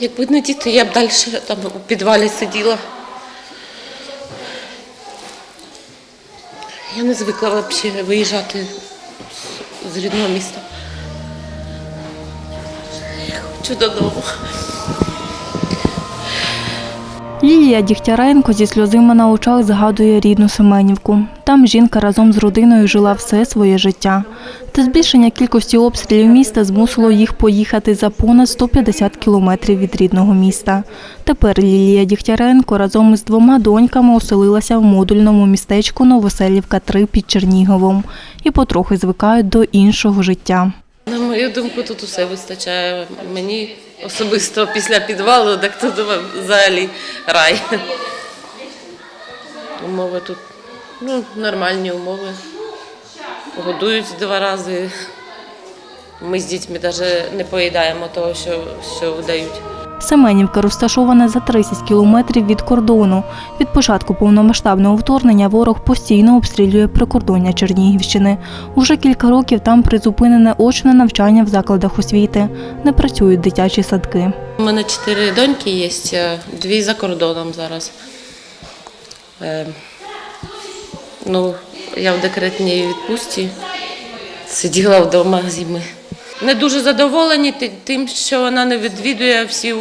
Якби не діти, я б далі там у підвалі сиділа. Я не звикла взагалі виїжджати з, рідного міста. Я хочу додому. Лілія Дігтяренко зі сльозима на очах згадує рідну Семенівку. Там жінка разом з родиною жила все своє життя. Та збільшення кількості обстрілів міста змусило їх поїхати за понад 150 кілометрів від рідного міста. Тепер Лілія Дігтяренко разом із двома доньками оселилася в модульному містечку Новоселівка 3 під Черніговом і потрохи звикають до іншого життя. На мою думку, тут усе вистачає. Мені особисто після підвалу, так тут взагалі рай. Умови тут ну, нормальні умови. Годують два рази. Ми з дітьми навіть не поїдаємо того, що, що видають. Семенівка розташована за 30 кілометрів від кордону. Від початку повномасштабного вторгнення ворог постійно обстрілює прикордоння Чернігівщини. Уже кілька років там призупинене очне навчання в закладах освіти. Не працюють дитячі садки. У мене чотири доньки є, е, дві за кордоном зараз. Е, ну, я в декретній відпустці сиділа вдома зими. Не дуже задоволені тим, що вона не відвідує всі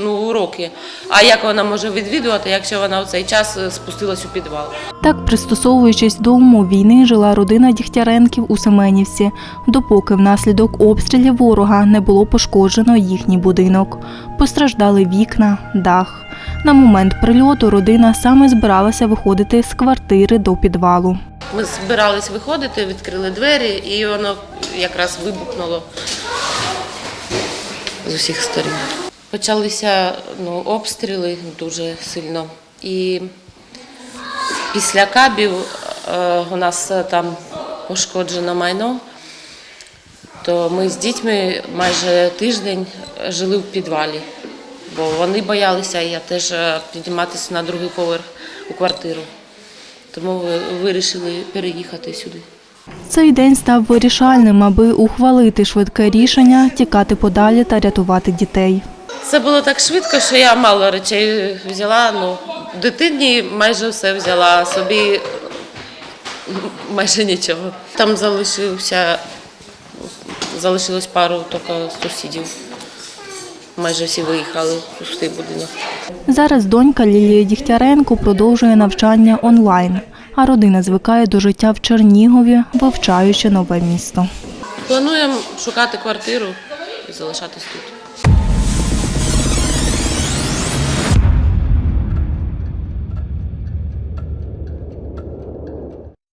ну, уроки. А як вона може відвідувати, якщо вона в цей час е, спустилась у підвал? Так, пристосовуючись до умов війни, жила родина Дігтяренків у Семенівці, допоки внаслідок обстрілів ворога не було пошкоджено їхній будинок. Постраждали вікна, дах. На момент прильоту родина саме збиралася виходити з квартири до підвалу. Ми збирались виходити, відкрили двері, і воно якраз вибухнуло з усіх сторін. Почалися ну, обстріли дуже сильно. І після кабів е, у нас там пошкоджено майно, то ми з дітьми майже тиждень жили в підвалі, бо вони боялися, я теж е, підніматися на другий поверх у квартиру. Тому ви- вирішили переїхати сюди. Цей день став вирішальним, аби ухвалити швидке рішення, тікати подалі та рятувати дітей. Це було так швидко, що я мало речей взяла. Ну, дитині майже все взяла, собі майже нічого. Там залишився, залишилось пару тільки сусідів. Майже всі виїхали в пустий будинок. Зараз донька Лілія Дігтяренко продовжує навчання онлайн, а родина звикає до життя в Чернігові, вивчаючи нове місто. Плануємо шукати квартиру і залишатись тут.